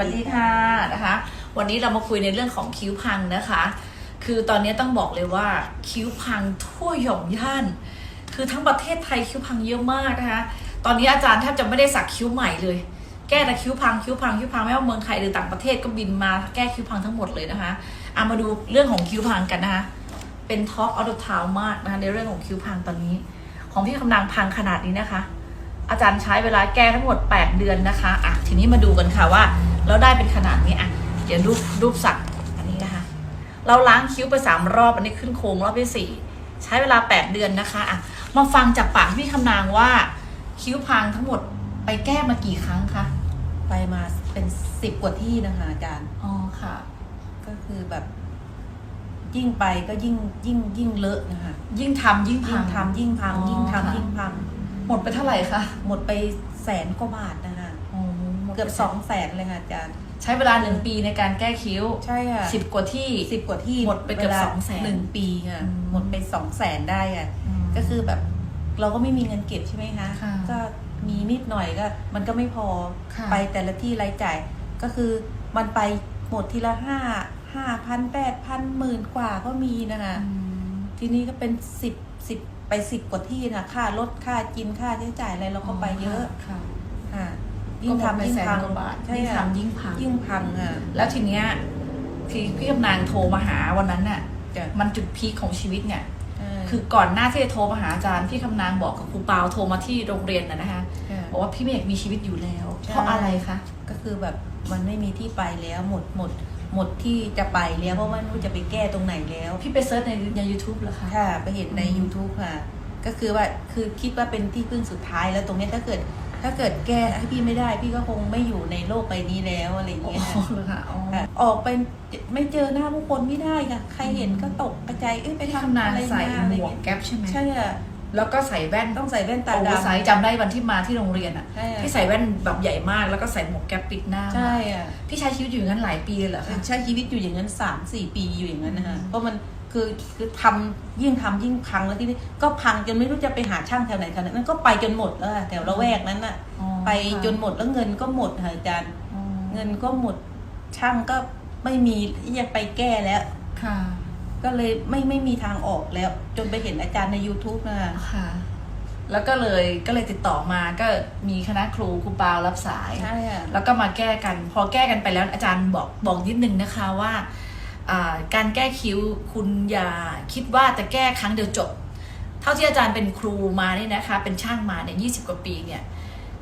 วัสดีค่ะนะคะ วันนี้เรามาคุยในเรื่องของคิ้วพังนะคะ คือตอนนี้ต้องบอกเลยว่าคิ้วพังทั่วหย่อมย่าน คือทั้งประเทศไทยคิ้วพังเยอะมากนะคะ ตอนนี้อาจารย์แทบจะไม่ได้สักคิ้วใหม่เลย แก้แต่คิ้วพังคิ้วพังคิ้วพังไม่ว่าเมืองไทยหรือต่างประเทศก็บินมาแก้คิ้วพังทั้งหมดเลยนะคะเอามาดูเรื่องของคิ้วพังกันนะคะ เป็นท็อปออ t ทาวมากนะคะในเรื่องของคิ้วพังตอนนี้ ของพี่คำนางพังขนาดนี้นะคะ อาจารย์ใช้เวลาแก้ทั้งหมด 8 เดือนนะคะอะทีนี้มาดูกันค่ะว่า เราได้เป็นขนาดนี้อะเดี๋ยวรูปรูปสักอันนี้นะคะ เราล้างคิ้วไป 3 รอบอันนี้ขึ้นโค้งรอบที่ 4 ใช้เวลา 8 เดือนนะคะอะมาฟังจากปากพี่คำนางว่า คิ้วพังทั้งหมดไปแก้มากี่ครั้งคะไปมาเป็นสิบกว่าที่นะคะอาจารย์อ๋อค่ะ ก็คือแบบ ยิ่งไปก็ยิ่งยิ่งยิ่งเลอะนะคะยิ่งทำยิ่งพัยิ่งง ทำยิ่งพังอ๋อยิ่งค่ะทำยิ่งพัง หมดไปเท่าไหร่คะหมดไปแสนกว่าบาทนะคะอ๋อหมดไปเกือบสองแสนเลยค่ะอาจารย์ ใช้เวลาหนึ่งปีในการแก้คิ้วใช่ค่ะสิบกว่าที่สิบกว่าที่หมดไปเกือบวลาสองแสนหนึ่งปีค่ะอืมหมดไปสองแสนได้ค่ะก็คือแบบเราก็ไม่มีเงินเก็บใช่ไหมคะค่ะก็มีนิดหน่อยก็ มันก็ไม่พอค่ะไปแต่ละที่รายจ่าย ก็คือมันไปหมดทีละห้าห้าพันแปดพันหมื่นกว่าก็มีนะคะอืมทีนี้ก็เป็นสิบสิบ ไปสิบกว่าที่นะค่ารถค่ากินค่าใช้จ่ายอะไรเราก็ไปเยอะค่ะค่ะยิ่งก็หมดไปทำยิ่งแสนพังกว่าบาทใช่ยิ่งค่ะทำยิ่งพังยิ่งพังอะแล้วทีเนี้ยที่พี่กำนางโทรมาหาวันนั้นน่ะจ้ะมันจุดพีคของชีวิตเนี่ยเออคือก่อนหน้าที่จะโทรมาหาอาจารย์พี่คำนางบอกกับครูปาวโทรมาที่โรงเรียนนะนะคะค่ะบอกว่าพี่เมฆมีชีวิตอยู่แล้วใช่เพราะอะไรคะก็คือแบบมันไม่มีที่ไปแล้วหมดหมด หมดที่จะไปแล้วเพราะว่าไม่รู้จะไปแก้ตรงไหนแล้ว พี่ไปเซิร์ชในในยูทูบเหรอคะ ค่ะ ไปเห็นในอืม YouTube ค่ะ ก็คือว่าคือคิดว่าเป็นที่พึ่งสุดท้ายแล้วตรงเนี้ยถ้าเกิด ถ้าเกิดแก้ให้พี่ไม่ได้ พี่ก็คงไม่อยู่ในโลกใบนี้แล้วอะไรอย่างอ๋อเงี้ยค่ะ เหรอคะอ๋อ ค่ะออกไปไม่เจอหน้าผู้คนไม่ได้ค่ะ ใครเห็นก็ตกกระจายเอ้ยไปพี่ทำคำนางอะไรใส่มาอะไรหมวกเงี้ยแก๊ปใช่ไหมใช่ค่ะ แล้วก็ใส่แว่นต้องใส่แว่นตาโอ้ดำ ใส่จำได้วันที่มาที่โรงเรียนอะใช่ค่ะพี่ใส่แว่นแบบใหญ่มากแล้วก็ใส่หมวกแก๊ปปิดหน้าใช่อะพี่ใช้ชีวิตอยู่อย่างนั้นหลายปีเลยเหรอคะ ใช้ชีวิตอยู่อย่างนั้นสามสี่ปีอยู่อย่างนั้นนะคะอืม เพราะมันคือคือทำยิ่งทำยิ่งพังแล้วที่นี่ก็พังจนไม่รู้จะไปหาช่างแถวไหนแถวไหนนั่นก็ไปจนหมดแล้วค่ะแถวละแวกนั้นน่ะ อ๋อไปจนหมดแล้วเงินก็หมดค่ะอาจารย์ อ๋อเงินก็หมดช่างก็ไม่มีที่จะไปแก้แล้ว ค่ะ ก็เลยไม่ไม่มีทางออกแล้ว จนไปเห็นอาจารย์ใน YouTube นะคะค่ะ แล้วก็เลยก็เลยติดต่อมาก็มีคณะครูครูปาวรับสาย ใช่ค่ะแล้วก็มาแก้กัน พอแก้กันไปแล้วอาจารย์บอกบอกนิดนึงนะคะว่าอ่า การแก้คิ้วคุณอย่าคิดว่าจะแก้ครั้งเดียวจบ เท่าที่อาจารย์เป็นครูมาเนี่ยนะคะ เป็นช่างมาเนี่ยยีกว่าปีเนี่ย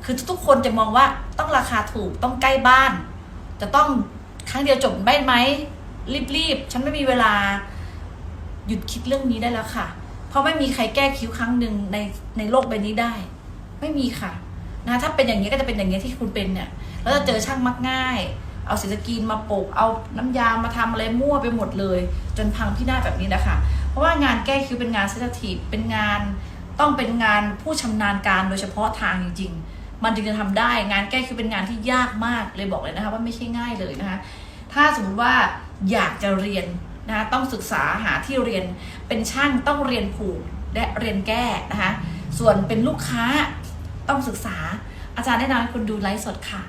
คือทุกๆคนจะมองว่าต้องราคาถูกต้องใกล้บ้าน จะต้องครั้งเดียวจบได้ไหมรีบๆฉันไม่มีเวลา หยุดคิดเรื่องนี้ได้แล้วค่ะ เพราะไม่มีใครแก้คิ้วครั้งหนึ่งในในโลกใบนี้ได้ ไม่มีค่ะนะถ้าเป็นอย่างนี้ก็จะเป็นอย่างนี้ที่คุณเป็นเนี่ยแล้วจะเจอช่างมักง่าย เอาศิลสกรีนมาโปกเอาน้ำยามาทำอะไรมั่วไปหมดเลย จนพังพินาศแบบนี้นะคะเพราะว่างานแก้คิ้วเป็นงานเซนซิทีฟเป็นงานต้องเป็นงานผู้ชำนาญการโดยเฉพาะทางจริง ๆ มันจึงจะทำได้งานแก้คิ้วเป็นงานที่ยากมากเลยบอกเลยนะคะว่าไม่ใช่ง่ายเลยนะคะถ้าสมมติว่าอยากจะเรียน นะคะต้องศึกษาหาที่เรียนเป็นช่างต้องเรียนผูกและเรียนแก้นะคะส่วนเป็นลูกค้าต้องศึกษาอาจารย์แนะนำให้คุณดูไลฟ์สดค่ะ